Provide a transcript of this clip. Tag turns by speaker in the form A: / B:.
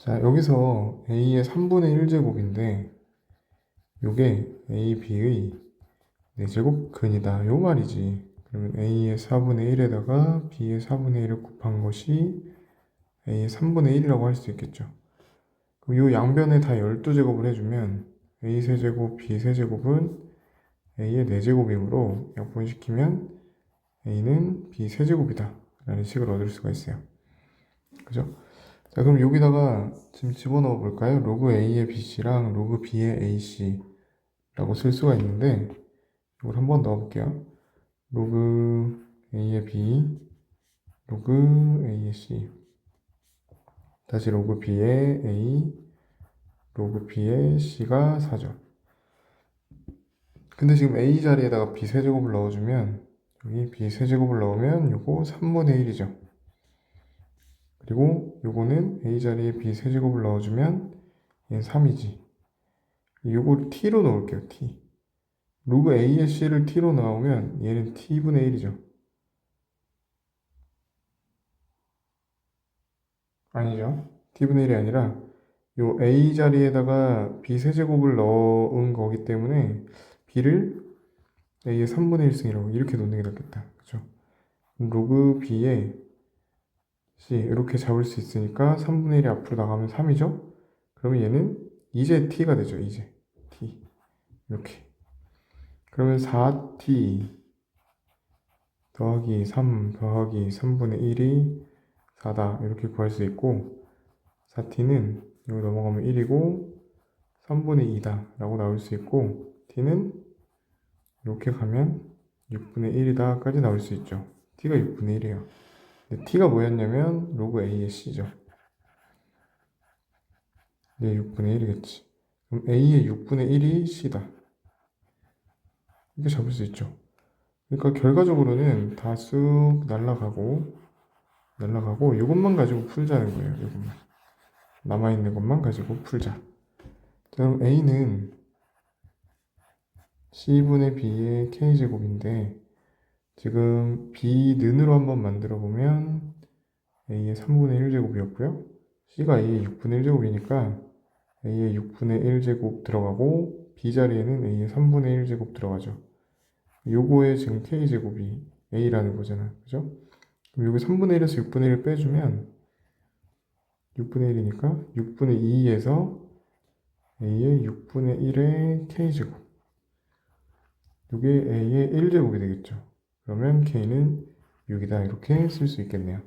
A: 자, 여기서 a의 3분의 1제곱인데 요게 a, b의 4제곱 근이다. 요 말이지. 그러면 a의 4분의 1에다가 b의 4분의 1을 곱한 것이 a의 3분의 1이라고 할 수 있겠죠. 그럼 요 양변에 다 12제곱을 해주면 a 세제곱, b 세제곱은 a의 4제곱이므로 약분시키면 a는 b 세제곱이다. 라는 식을 얻을 수가 있어요. 그죠? 자, 그럼 여기다가 지금 집어넣어 볼까요? 로그 a의 bc랑 로그 b의 ac라고 쓸 수가 있는데 이걸 한번 넣어 볼게요. 로그 a의 b, 로그 a의 c, 다시 로그 b의 a, 로그 b의 c가 4죠. 근데 지금 a 자리에다가 b 세제곱을 넣어주면 여기 b 세제곱을 넣으면 요거 3분의 1이죠. 그리고 요거는 a 자리에 b 세제곱을 넣어주면 얘는 3이지. 요걸 t로 넣을게요. t. 로그 a의 c를 t로 넣으면 얘는 t분의 1이죠. 아니죠. t분의 1이 아니라 요 a 자리에다가 b 세제곱을 넣은 거기 때문에 b를 a의 3분의 1승이라고 이렇게 놓는 게 낫겠다. 그죠? 로그 c 이렇게 잡을 수 있으니까 3분의 1이 앞으로 나가면 3이죠? 그러면 얘는 이제 t가 되죠. 이제. t. 이렇게. 그러면 4t 더하기 3 더하기 3분의 1이 4다. 이렇게 구할 수 있고 4t는 여기 넘어가면 1이고 3분의 2다 라고 나올 수 있고 t는 이렇게 가면 6분의 1이다 까지 나올 수 있죠. t가 6분의 1이에요. 근데 t가 뭐였냐면 로그 a의 c죠. 네 6분의 1이겠지. 그럼 a의 6분의 1이 c다. 이렇게 잡을 수 있죠. 그러니까 결과적으로는 다 쑥 날라가고 날라가고 이것만 가지고 풀자는 거예요 이것만. 남아 있는 것만 가지고 풀자. 자, 그럼 a는 c분의 b의 k제곱인데 지금 b는으로 한번 만들어 보면 a의 3분의 1제곱이었고요. c가 a의 6분의 1제곱이니까 a의 6분의 1제곱 들어가고 b 자리에는 a의 3분의 1제곱 들어가죠. 요거의 지금 k제곱이 a라는 거잖아. 그죠? 그럼 여기 3분의 1에서 6분의 1을 빼주면 6분의 1이니까 6분의 2에서 a의 6분의 1의 k제곱 이게 a의 1제곱이 되겠죠. 그러면 k는 6이다 이렇게 쓸 수 있겠네요.